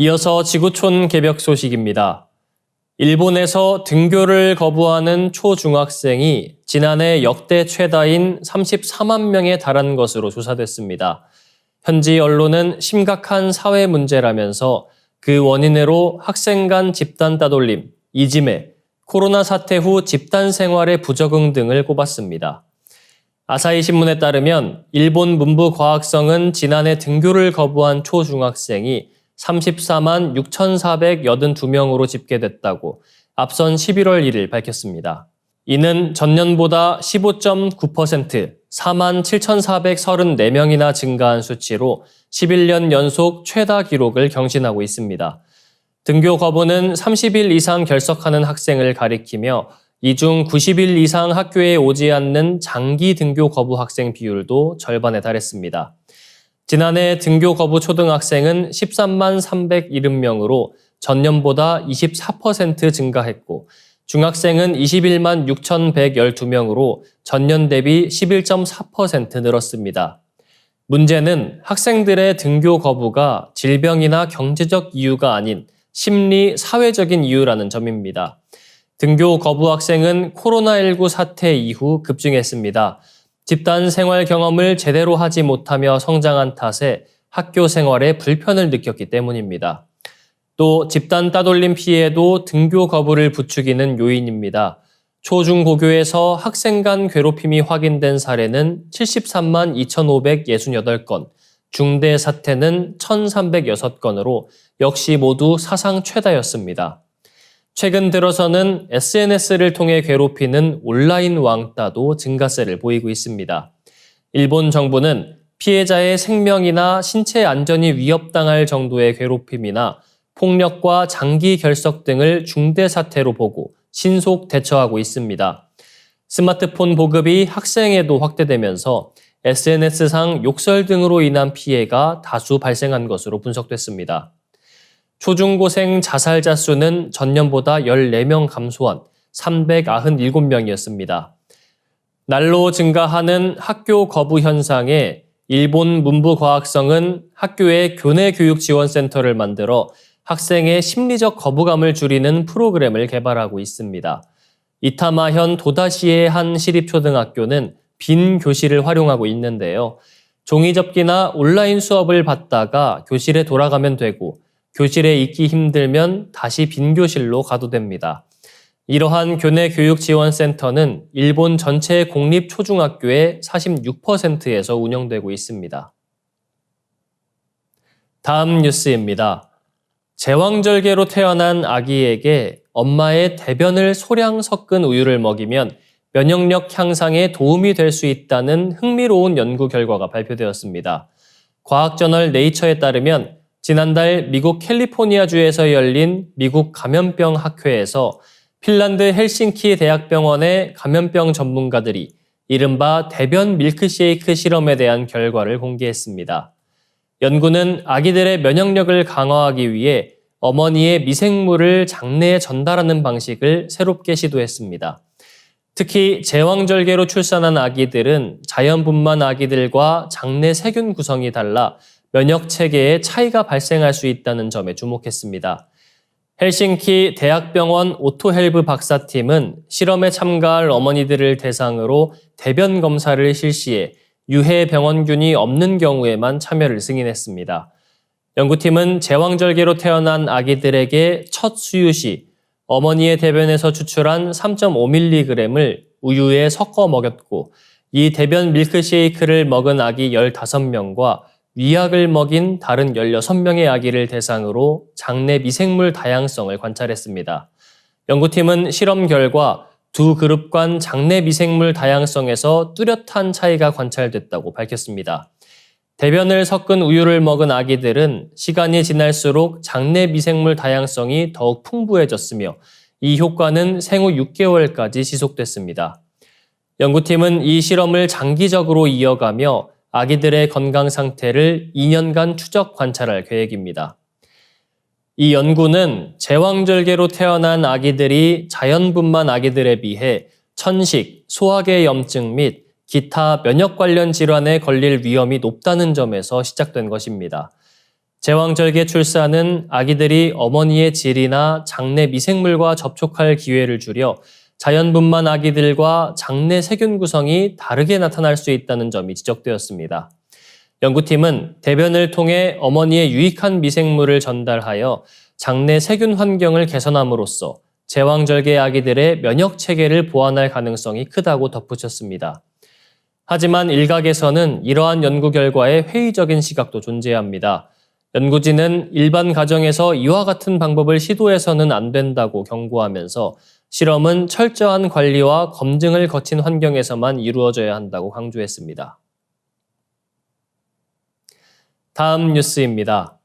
이어서 지구촌 개벽 소식입니다. 일본에서 등교를 거부하는 초중학생이 지난해 역대 최다인 34만 명에 달한 것으로 조사됐습니다. 현지 언론은 심각한 사회 문제라면서 그 원인으로 학생 간 집단 따돌림, 이지메, 코로나 사태 후 집단 생활의 부적응 등을 꼽았습니다. 아사히 신문에 따르면 일본 문부 과학성은 지난해 등교를 거부한 초중학생이 34만 6,482명으로 집계됐다고 앞선 11월 1일 밝혔습니다. 이는 전년보다 15.9% 4만 7,434명이나 증가한 수치로 11년 연속 최다 기록을 경신하고 있습니다. 등교 거부는 30일 이상 결석하는 학생을 가리키며 이 중 90일 이상 학교에 오지 않는 장기 등교 거부 학생 비율도 절반에 달했습니다. 지난해 등교 거부 초등학생은 13만 370명으로 전년보다 24% 증가했고 중학생은 21만 6,112명으로 전년 대비 11.4% 늘었습니다. 문제는 학생들의 등교 거부가 질병이나 경제적 이유가 아닌 심리, 사회적인 이유라는 점입니다. 등교 거부 학생은 코로나19 사태 이후 급증했습니다. 집단 생활 경험을 제대로 하지 못하며 성장한 탓에 학교 생활에 불편을 느꼈기 때문입니다. 또 집단 따돌림 피해도 등교 거부를 부추기는 요인입니다. 초중고교에서 학생 간 괴롭힘이 확인된 사례는 73만 2,568건, 중대 사태는 1,306건으로 역시 모두 사상 최다였습니다. 최근 들어서는 SNS를 통해 괴롭히는 온라인 왕따도 증가세를 보이고 있습니다. 일본 정부는 피해자의 생명이나 신체 안전이 위협당할 정도의 괴롭힘이나 폭력과 장기 결석 등을 중대 사태로 보고 신속 대처하고 있습니다. 스마트폰 보급이 학생에도 확대되면서 SNS상 욕설 등으로 인한 피해가 다수 발생한 것으로 분석됐습니다. 초중고생 자살자 수는 전년보다 14명 감소한 397명이었습니다. 날로 증가하는 학교 거부 현상에 일본 문부과학성은 학교에 교내 교육 지원센터를 만들어 학생의 심리적 거부감을 줄이는 프로그램을 개발하고 있습니다. 이타마현 도다시의 한 시립초등학교는 빈 교실을 활용하고 있는데요. 종이접기나 온라인 수업을 받다가 교실에 돌아가면 되고 교실에 있기 힘들면 다시 빈 교실로 가도 됩니다. 이러한 교내 교육 지원 센터는 일본 전체 공립 초중학교의 46%에서 운영되고 있습니다. 다음 뉴스입니다. 제왕절개로 태어난 아기에게 엄마의 대변을 소량 섞은 우유를 먹이면 면역력 향상에 도움이 될 수 있다는 흥미로운 연구 결과가 발표되었습니다. 과학저널 네이처에 따르면 지난달 미국 캘리포니아주에서 열린 미국 감염병 학회에서 핀란드 헬싱키 대학병원의 감염병 전문가들이 이른바 대변 밀크쉐이크 실험에 대한 결과를 공개했습니다. 연구는 아기들의 면역력을 강화하기 위해 어머니의 미생물을 장내에 전달하는 방식을 새롭게 시도했습니다. 특히 제왕절개로 출산한 아기들은 자연분만 아기들과 장내 세균 구성이 달라 면역 체계에 차이가 발생할 수 있다는 점에 주목했습니다. 헬싱키 대학병원 오토헬브 박사팀은 실험에 참가할 어머니들을 대상으로 대변 검사를 실시해 유해 병원균이 없는 경우에만 참여를 승인했습니다. 연구팀은 제왕절개로 태어난 아기들에게 첫 수유 시 어머니의 대변에서 추출한 3.5mg을 우유에 섞어 먹였고 이 대변 밀크쉐이크를 먹은 아기 15명과 위약을 먹인 다른 16명의 아기를 대상으로 장내 미생물 다양성을 관찰했습니다. 연구팀은 실험 결과 두 그룹 간 장내 미생물 다양성에서 뚜렷한 차이가 관찰됐다고 밝혔습니다. 대변을 섞은 우유를 먹은 아기들은 시간이 지날수록 장내 미생물 다양성이 더욱 풍부해졌으며 이 효과는 생후 6개월까지 지속됐습니다. 연구팀은 이 실험을 장기적으로 이어가며 아기들의 건강 상태를 2년간 추적 관찰할 계획입니다. 이 연구는 제왕절개로 태어난 아기들이 자연분만 아기들에 비해 천식, 소화계 염증 및 기타 면역 관련 질환에 걸릴 위험이 높다는 점에서 시작된 것입니다. 제왕절개 출산은 아기들이 어머니의 질이나 장내 미생물과 접촉할 기회를 줄여 자연분만 아기들과 장내 세균 구성이 다르게 나타날 수 있다는 점이 지적되었습니다. 연구팀은 대변을 통해 어머니의 유익한 미생물을 전달하여 장내 세균 환경을 개선함으로써 제왕절개 아기들의 면역 체계를 보완할 가능성이 크다고 덧붙였습니다. 하지만 일각에서는 이러한 연구 결과에 회의적인 시각도 존재합니다. 연구진은 일반 가정에서 이와 같은 방법을 시도해서는 안 된다고 경고하면서 실험은 철저한 관리와 검증을 거친 환경에서만 이루어져야 한다고 강조했습니다. 다음 뉴스입니다.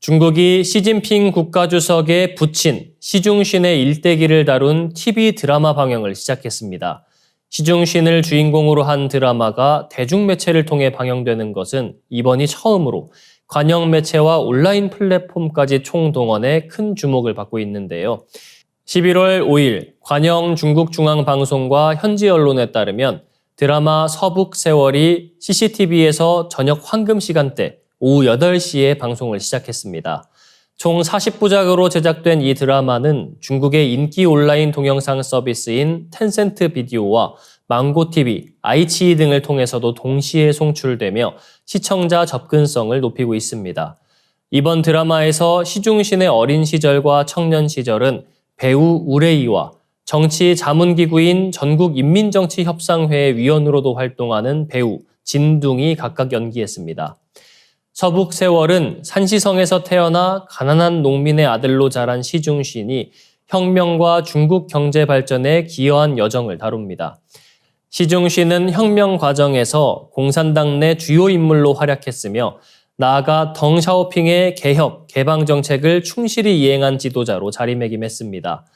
중국이 시진핑 국가주석의 부친 시중신의 일대기를 다룬 TV 드라마 방영을 시작했습니다. 시중신을 주인공으로 한 드라마가 대중매체를 통해 방영되는 것은 이번이 처음으로 관영 매체와 온라인 플랫폼까지 총동원해 큰 주목을 받고 있는데요. 11월 5일 관영 중국중앙방송과 현지 언론에 따르면 드라마 서북 세월이 CCTV에서 저녁 황금 시간대 오후 8시에 방송을 시작했습니다. 총 40부작으로 제작된 이 드라마는 중국의 인기 온라인 동영상 서비스인 텐센트 비디오와 망고TV, 아이치이 등을 통해서도 동시에 송출되며 시청자 접근성을 높이고 있습니다. 이번 드라마에서 시중신의 어린 시절과 청년 시절은 배우 우레이와 정치 자문기구인 전국인민정치협상회 위원으로도 활동하는 배우 진둥이 각각 연기했습니다. 서북 세월은 산시성에서 태어나 가난한 농민의 아들로 자란 시중신이 혁명과 중국 경제 발전에 기여한 여정을 다룹니다. 시중신은 혁명 과정에서 공산당 내 주요 인물로 활약했으며 나아가 덩샤오핑의 개혁, 개방 정책을 충실히 이행한 지도자로 자리매김했습니다.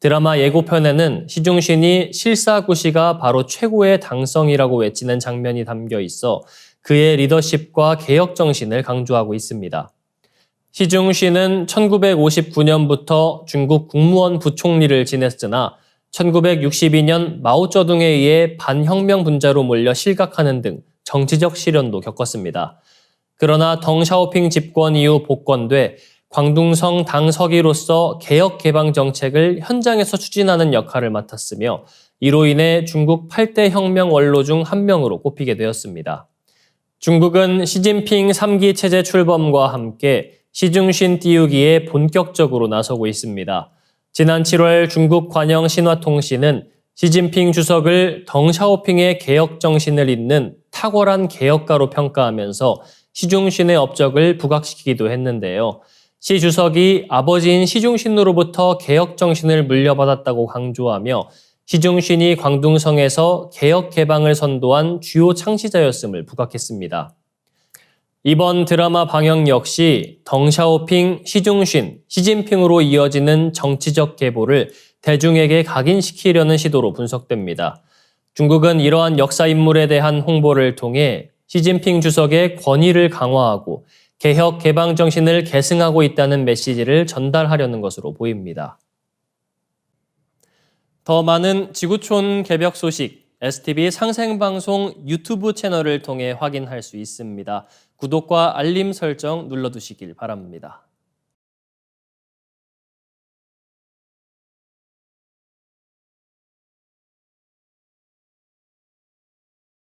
드라마 예고편에는 시중신이 실사구시가 바로 최고의 당성이라고 외치는 장면이 담겨 있어 그의 리더십과 개혁 정신을 강조하고 있습니다. 시중신은 1959년부터 중국 국무원 부총리를 지냈으나 1962년 마오쩌둥에 의해 반혁명 분자로 몰려 실각하는 등 정치적 시련도 겪었습니다. 그러나 덩샤오핑 집권 이후 복권돼 광둥성 당서기로서 개혁 개방 정책을 현장에서 추진하는 역할을 맡았으며 이로 인해 중국 8대 혁명 원로 중 한 명으로 꼽히게 되었습니다. 중국은 시진핑 3기 체제 출범과 함께 시중신 띄우기에 본격적으로 나서고 있습니다. 지난 7월 중국 관영 신화통신은 시진핑 주석을 덩샤오핑의 개혁 정신을 잇는 탁월한 개혁가로 평가하면서 시중신의 업적을 부각시키기도 했는데요. 시 주석이 아버지인 시중신으로부터 개혁 정신을 물려받았다고 강조하며 시중신이 광둥성에서 개혁 개방을 선도한 주요 창시자였음을 부각했습니다. 이번 드라마 방영 역시 덩샤오핑, 시중신, 시진핑으로 이어지는 정치적 계보를 대중에게 각인시키려는 시도로 분석됩니다. 중국은 이러한 역사 인물에 대한 홍보를 통해 시진핑 주석의 권위를 강화하고 개혁 개방 정신을 계승하고 있다는 메시지를 전달하려는 것으로 보입니다. 더 많은 지구촌 개벽 소식 STV 상생방송 유튜브 채널을 통해 확인할 수 있습니다. 구독과 알림 설정 눌러두시길 바랍니다.